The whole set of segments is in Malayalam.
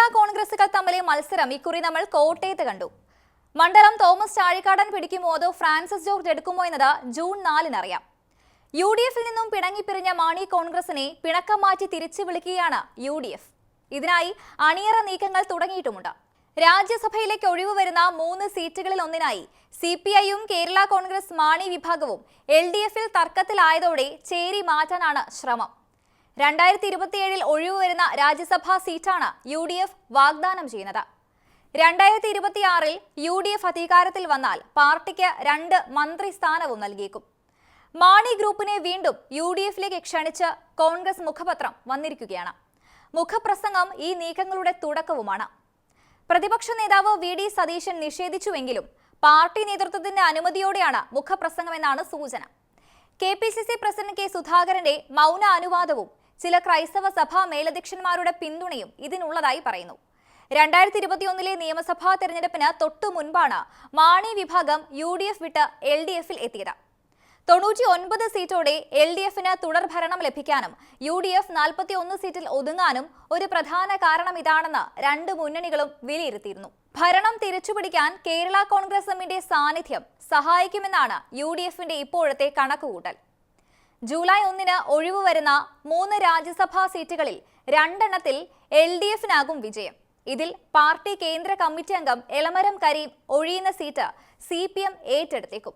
കേരള കോൺഗ്രസുകൾ തമ്മിലെ മത്സരം ഇക്കുറി നമ്മൾ കോട്ടയത്ത് കണ്ടു. മണ്ഡലം തോമസ് ചാഴിക്കാടൻ പിടിക്കുമോ അതോ ഫ്രാൻസിസ് ജോർജ് എടുക്കുമോ എന്നത് ജൂൺ നാലിനറിയാം യു ഡി എഫിൽ നിന്നും പിണങ്ങിപ്പിരിഞ്ഞ മാണി കോൺഗ്രസിനെ പിണക്കം മാറ്റി തിരിച്ചു വിളിക്കുകയാണ് യു ഡി എഫ് ഇതിനായി അണിയറ നീക്കങ്ങൾ തുടങ്ങിയിട്ടുമുണ്ട്. രാജ്യസഭയിലേക്ക് ഒഴിവ് വരുന്ന മൂന്ന് സീറ്റുകളിൽ ഒന്നിനായി സി പി ഐയും കേരള കോൺഗ്രസ് മാണി വിഭാഗവും എൽ ഡി എഫിൽ തർക്കത്തിലായതോടെ ചേരി മാറ്റാനാണ് ശ്രമം. രണ്ടായിരത്തി ഇരുപത്തിയേഴിൽ ഒഴിവ് വരുന്ന രാജ്യസഭാ സീറ്റാണ് യു ഡി എഫ് വാഗ്ദാനം ചെയ്യുന്നത്. രണ്ടായിരത്തി ഇരുപത്തിയാറിൽ യു ഡി എഫ് അധികാരത്തിൽ വന്നാൽ പാർട്ടിക്ക് രണ്ട് മന്ത്രിസ്ഥാനവും നൽകിയേക്കും. മാണി ഗ്രൂപ്പിനെ വീണ്ടും യു ഡി എഫിലേക്ക് ക്ഷണിച്ച് കോൺഗ്രസ് മുഖപത്രം വന്നിരിക്കുകയാണ്. മുഖപ്രസംഗം ഈ നീക്കങ്ങളുടെ തുടക്കവുമാണ്. പ്രതിപക്ഷ നേതാവ് വി ഡി സതീശൻ നിഷേധിച്ചുവെങ്കിലും പാർട്ടി നേതൃത്വത്തിന്റെ അനുമതിയോടെയാണ് മുഖപ്രസംഗമെന്നാണ് സൂചന. K P C C president K സുധാകരന്റെ മൗന അനുവാദവും ചില ക്രൈസ്തവ സഭാ മേലധ്യക്ഷന്മാരുടെ പിന്തുണയും ഇതിനുള്ളതായി പറയുന്നു. രണ്ടായിരത്തി ഇരുപത്തിയൊന്നിലെ നിയമസഭാ തെരഞ്ഞെടുപ്പിന് തൊട്ടു മുൻപാണ് മാണി വിഭാഗം യു ഡി എഫ് വിട്ട് എൽ ഡി എഫിൽ എത്തിയത്. തൊണ്ണൂറ്റി ഒൻപത് സീറ്റോടെ എൽ ഡി എഫിന് തുടർഭരണം ലഭിക്കാനും യു ഡി എഫ് നാൽപ്പത്തി ഒന്ന് സീറ്റിൽ ഒതുങ്ങാനും ഒരു പ്രധാന കാരണം ഇതാണെന്ന് രണ്ട് മുന്നണികളും വിലയിരുത്തിയിരുന്നു. ഭരണം തിരിച്ചുപിടിക്കാൻ കേരള കോൺഗ്രസ് എമ്മിന്റെ സാന്നിധ്യം സഹായിക്കുമെന്നാണ് യു ഡി എഫിന്റെ ഇപ്പോഴത്തെ കണക്കുകൂട്ടൽ. ജൂലൈ ഒന്നിന് ഒഴിവ് വരുന്ന മൂന്ന് രാജ്യസഭാ സീറ്റുകളിൽ രണ്ടെണ്ണത്തിൽ എൽ ഡി എഫിനാകും വിജയം. ഇതിൽ പാർട്ടി കേന്ദ്ര കമ്മിറ്റി അംഗം എളമരം കരീം ഒഴിയുന്ന സീറ്റ് സി പി എം ഏറ്റെടുത്തേക്കും.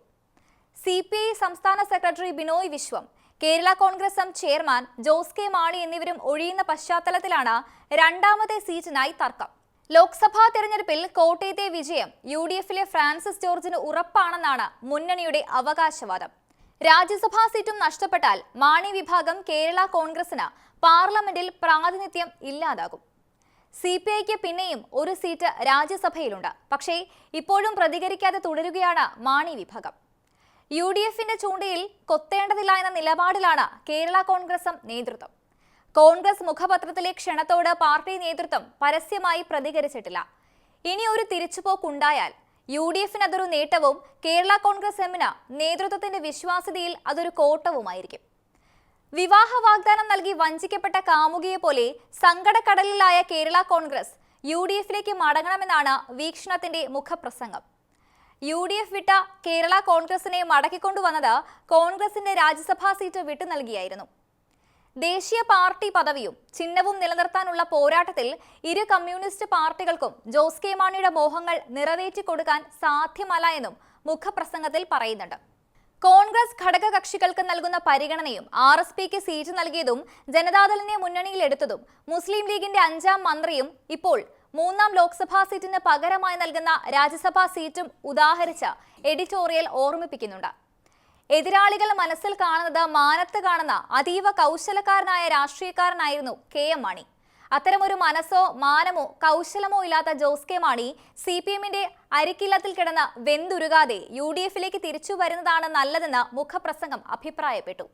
സി പി ഐ സംസ്ഥാന secretary Binoy Viswam Kerala Congress M chairman Jose K Mani എന്നിവരും ഒഴിയുന്ന പശ്ചാത്തലത്തിലാണ് രണ്ടാമത്തെ സീറ്റിനായി തർക്കം. ലോക്സഭാ തെരഞ്ഞെടുപ്പിൽ കോട്ടയത്തെ വിജയം യു ഡി എഫിലെ ഫ്രാൻസിസ് ജോർജിന് ഉറപ്പാണെന്നാണ് മുന്നണിയുടെ അവകാശവാദം. രാജ്യസഭാ സീറ്റും നഷ്ടപ്പെട്ടാൽ മാണി വിഭാഗം കേരള കോൺഗ്രസിന് പാർലമെന്റിൽ പ്രാതിനിധ്യം ഇല്ലാതാകും. സി പി ഐക്ക് പിന്നെയും ഒരു സീറ്റ് രാജ്യസഭയിലുണ്ട്. പക്ഷേ ഇപ്പോഴും പ്രതികരിക്കാതെ തുടരുകയാണ് മാണി വിഭാഗം. യു ഡി എഫിന്റെ ചൂണ്ടയിൽ കൊത്തേണ്ടതില്ല എന്ന നിലപാടിലാണ് കേരള കോൺഗ്രസും നേതൃത്വം. കോൺഗ്രസ് മുഖപത്രത്തിലെ ക്ഷണത്തോട് പാർട്ടി നേതൃത്വം പരസ്യമായി പ്രതികരിച്ചിട്ടില്ല. ഇനി ഒരു തിരിച്ചുപോക്കുണ്ടായാൽ യു ഡി എഫിന് അതൊരു നേട്ടവും കേരള കോൺഗ്രസ് എമ്മിന് നേതൃത്വത്തിന്റെ വിശ്വാസ്യതയിൽ അതൊരു കോട്ടവുമായിരിക്കും. വിവാഹ വാഗ്ദാനം നൽകി വഞ്ചിക്കപ്പെട്ട കാമുകിയെ പോലെ സങ്കടക്കടലിലായ കേരള കോൺഗ്രസ് യു ഡി എഫിലേക്ക് മടങ്ങണമെന്നാണ് വീക്ഷണത്തിന്റെ മുഖപ്രസംഗം. യു ഡി എഫ് വിട്ട കേരള കോൺഗ്രസിനെ മടക്കിക്കൊണ്ടുവന്നത് കോൺഗ്രസിന്റെ രാജ്യസഭാ സീറ്റ് വിട്ടു നൽകിയായിരുന്നു ദേശീയ പാർട്ടി പദവിയും ചിഹ്നവും നിലനിർത്താനുള്ള പോരാട്ടത്തിൽ ഇരു കമ്മ്യൂണിസ്റ്റ് പാർട്ടികൾക്കും ജോസ് കെ മാണിയുടെ മോഹങ്ങൾ നിറവേറ്റി കൊടുക്കാൻ സാധ്യമല്ല എന്നും മുഖപ്രസംഗത്തിൽ പറയുന്നുണ്ട്. കോൺഗ്രസ് ഘടകകക്ഷികൾക്ക് നൽകുന്ന പരിഗണനയും ആർ എസ് പിക്ക് സീറ്റ് നൽകിയതും ജനതാദളിനെ മുന്നണിയിലെടുത്തതും മുസ്ലിം ലീഗിന്റെ അഞ്ചാം മന്ത്രിയും ഇപ്പോൾ മൂന്നാം ലോക്സഭാ സീറ്റിന് പകരമായി നൽകുന്ന രാജ്യസഭാ സീറ്റും ഉദാഹരിച്ച എഡിറ്റോറിയൽ ഓർമ്മിപ്പിക്കുന്നുണ്ട്. എതിരാളികൾ മനസ്സിൽ കാണുന്നത് മാനത്ത് കാണുന്ന അതീവ കൗശലക്കാരനായ രാഷ്ട്രീയക്കാരനായിരുന്നു കെ എം മാണി. അത്തരമൊരു മനസ്സോ മാനമോ കൗശലമോ ഇല്ലാത്ത Jose K Mani C P എമ്മിന്റെ അരിക്കില്ലത്തിൽ കിടന്ന് വെന്തുരുകാതെ യു ഡി എഫിലേക്ക് തിരിച്ചു വരുന്നതാണ് നല്ലതെന്ന് മുഖപ്രസംഗം അഭിപ്രായപ്പെട്ടു.